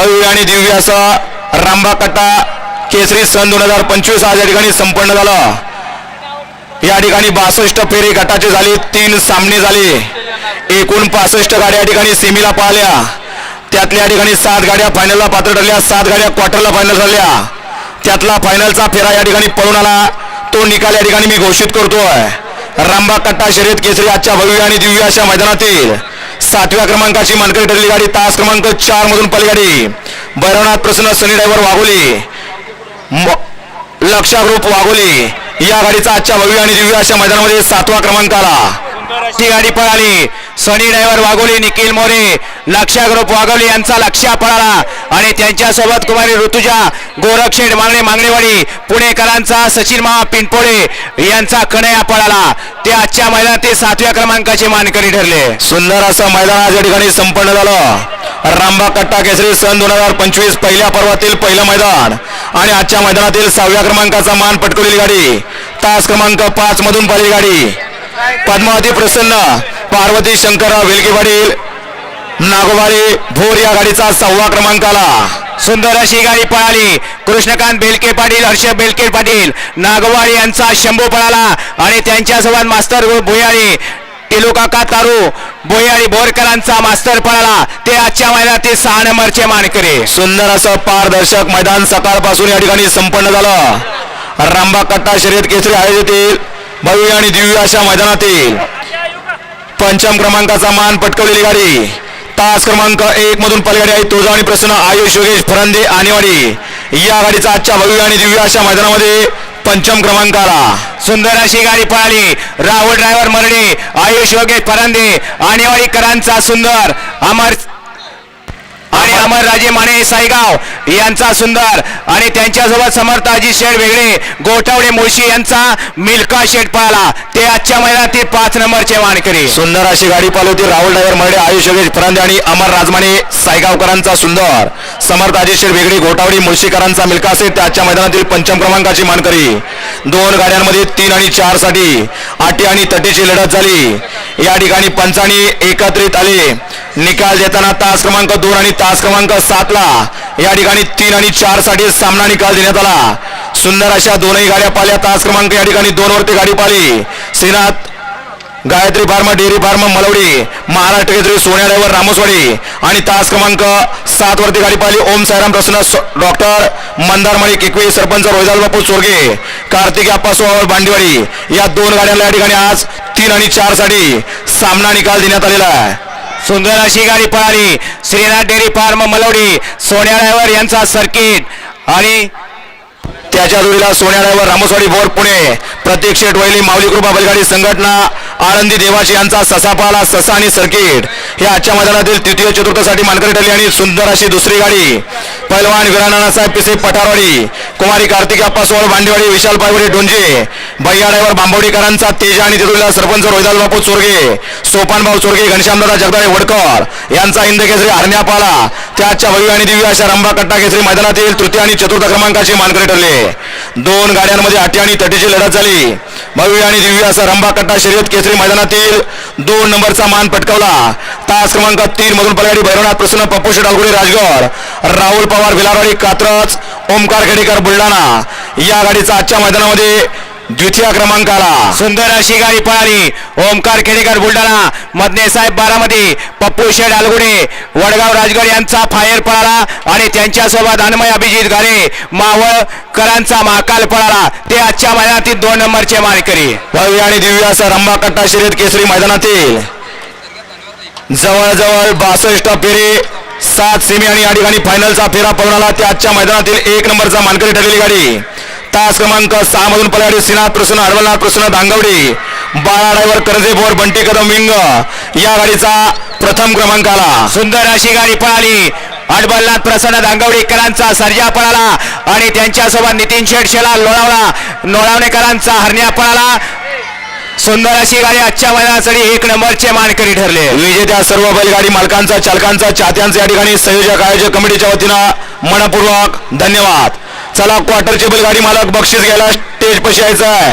भव्य आणि दिव्य असा रांबा कट्टा केसरी सन दोन हजार पंचवीस आज या ठिकाणी संपन्न झालं. या ठिकाणी बासष्ट फेरी गटाचे झाले तीन सामने झाले. एकूण पासष्ट गाड्या या ठिकाणी सेमीला पाहिल्या त्यातल्या या ठिकाणी सात गाड्या फायनलला पात्र ठरल्या सात गाड्या क्वार्टरला फायनल झाल्या. त्यातला फायनलचा फेरा या ठिकाणी पळून आला. तो निकाल या ठिकाणी मी घोषित करतोय. रंबा कट्टा शर्यत केसरी आजच्या भव्य आणि दिव्य अशा मैदानातील सातव्या क्रमांकाची मानकरी ठरली गाडी तास क्रमांक चार मधून पलगाडी भैरवनाथ प्रसन्न सनी ड्रायव्हर वाघोली म- लक्षा ग्रुप वाघोली. या गाडीचा आजच्या भव्य आणि दिव्य अशा मैदानामध्ये सातवा क्रमांक आला ती गाडी पळाली. सनी ड्रायव्हर वाघोली निखिल मोरे लक्षा ग्रुप वाघोली यांचा लक्षा पळाला. आणि त्यांच्यासोबत कुमारी ऋतुजा गोरक्षेड मागणे मागणेवाडी पुणेकरांचा सचिन महा पिंपोळे यांचा कणया पळाला. ते आजच्या मैदानातील सातव्या क्रमांकाचे मानकरी ठरले. सुंदर असं मैदान आज या ठिकाणी संपन्न झालं. रामबा कट्टा केसरी सन दोन हजार पंचवीस पहिल्या पर्वातील पहिलं मैदान. आणि आजच्या मैदानातील सहाव्या क्रमांकाचा मान पटकवलेली गाडी. तास क्रमांक पाच मधून पाहिली गाडी. पद्मावती प्रसन्न पार्वती शंकर वेलके पाटील नागोबारी भोर या गाडीचा सहावा क्रमांक आला. सुंदर अशी गाडी पळाली. कृष्णकांत बेलके पाटील हर्ष बेलके पाटील नागवाडी यांचा शंभू पळाला आणि त्यांच्यासोबत मास्तर भुयारी टिलुकाका तारू भुयारी बोरकरांचा मास्तर पळाला. ते आजच्या मैदानातील सहा नंबरचे मानकरी. सुंदर असं पारदर्शक मैदान सकाळपासून या ठिकाणी संपन्न झालं. रामबा कट्टा शर्यत केसरी आयोजित भव्य आणि दिव्य अशा मैदानातील पंचम क्रमांकाचा मान पटकवलेली गाडी. तास क्रमांक एक मधून पलगाडी आहे. तुळजावणी प्रसन्न आयुष योगेश फरंदे आणेवाडी या गाडीचा आजच्या भव्य आणि दिव्य अशा मैदानामध्ये पंचम क्रमांक आला. सुंदर अशी गाडी पळाली. राहुल ड्रायव्हर मरणे आयुष योगेश फरंदे आणेवाडीकरांचा सुंदर. अमर अमरराजे माने साईगाव यांचा सुंदर आणि त्यांच्यासोबत समर्थाजी शेठ वेगळे गोठवडे मुळशी यांचा मिल्का शेठ पळाला ते आजच्या महिन्यातील पाच नंबरचे वानकरी सुंदर अशी गाडी पालवती राहुल डायर मर्डे आयुष योगेश फरांदे आणि अमर राजमाने सायगावकरांचा सुंदर. समर्थ अजितशेठ वेगळी घोटावडी मुळशीकरांचा मिल्का असेल आजच्या मैदानातील पंचम क्रमांकाची मानकरी. दोन गाड्यांमध्ये तीन आणि चारसाठी आटी आणि तटीची लढत झाली. या ठिकाणी पंचानी एकत्रित आले. निकाल देताना तास क्रमांक दोन आणि तास क्रमांक सात ला या ठिकाणी तीन आणि चारसाठी सामना निकाल देण्यात आला. सुंदर अशा दोनही गाड्या पाल्या तास क्रमांक या ठिकाणी दोन वरती गाडी Pali Shrinath Gayatri pharma dairy pharma Malwadi Maharashtra Kesari Sonya driver Ramoswadi. आणि तास क्रमांक सात वरती गाडी पाहिली. ओम सायराम प्रसन्न डॉक्टर डॉक्टर मंदारमणी एकवीस सरपंच रोहिदास बापू चोरगे कार्तिक आप्पा बांडिवाडी या दोन गाड्यांना या ठिकाणी आज तीन आणि चारसाठी सामना निकाल देण्यात आलेला आहे. सुंदर अशी गाडी पळाली. Shrinath dairy farm Malwadi Sonya driver यांचा सर्किट. आणि त्याच्या जोडीला सोन्या ड्रायव्हर रामोसवाडी बोर पुणे. प्रतीक शेठ वैली माऊली कृपा बैलगाडी संघटना आळंदी देवाची यांचा ससापाला ससा आणि सर्किट. हे आजच्या मैदानातील तृतीय चतुर्थसाठी मानकरी ठरली आणि सुंदर अशी दुसरी गाडी. पैलवान विराणासाहेब पिसे पठारवाडी कुमारी कार्तिक अप्पा सोळ भांडेवाडी विशाल पायवडी डोंजे. भैया ड्रायव्हर बांबवडीकरांचा तेजा आणि तिथुला सरपंच रोहिदाल बापू चोरगे सोपानभाऊ चोरगे घनश्यामदादा जगदाळे वडकर यांचा हिंद केसरी हरण्या पाला त्याच्या भव्य आणि दिव्य अशा रंबा कट्टा केसरी मैदानातील तृतीय आणि चतुर्थ क्रमांकाचे मानकरी ठरले. दोन गाड्यांमध्ये आटी आणि तटीची लढत झाली. भव्य आणि दिव्य असा रंबा कट्टा शर्यत केसरी मैदानातील दोन नंबरचा मान पटकावला. तास क्रमांक तीन मधून पलगाडी भैरवनाथ प्रसन्न पप्पू शेटालगुडी राजगड राहुल पवार भिलारवाडी कात्रज ओमकार खेडेकर बुलढाणा. या गाडीचा आजच्या मैदानामध्ये द्वितीय क्रमांक आला सुंदर अशी गाडी पळाली. ओमकार खेडेकर बुलढाणा मदने साहेब बारामती पप्पू शेड अलगुडे वडगाव राजगड यांचा फायर पळाला आणि त्यांच्यासोबत अन्मय अभिजित गारे मावळकरांचा महाकाल पळाला. ते आजच्या मैदानातील दोन नंबरचे मानकरी. भव्य आणि दिव्य असा रंबा कट्टा शर्यत केसरी मैदानातील. जवळजवळ बासष्ट फेरे सात सेमी आणि या ठिकाणी फायनलचा फेरा पळून आला. ते आजच्या मैदानातील एक नंबरचा मानकरी ठरलेली गाडी. तास क्रमांक सहा मधून पलाडी श्रीनाथ प्रसन्न हरवलनाथ प्रसन्न दांगवडी बाळा ड्रायव्हर कर्जे बोर बंटे कदम विंग. या गाडीचा प्रथम क्रमांक आला. सुंदर अशी गाडी पळाली. अडबलनाथ प्रसन्न दांगवडीकरांचा सर्जा पळाला आणि त्यांच्यासोबत नितीन शेडशेला लोळावला लोणावळा लोणावणेकरांचा हरण्या पळाला. सुंदर अशी गाडी आजच्या मैदानासाठी एक नंबरचे मानकरी ठरले. विजेत्या सर्व बैलगाडी मालकांचा चालकांचा चाहत्यांचा या ठिकाणी संयोजक आयोजक कमिटीच्या वतीनं मनपूर्वक धन्यवाद. चला क्वार्टरची बैलगाडी मालक बक्षीस घ्यायला स्टेज पशी यायचं आहे.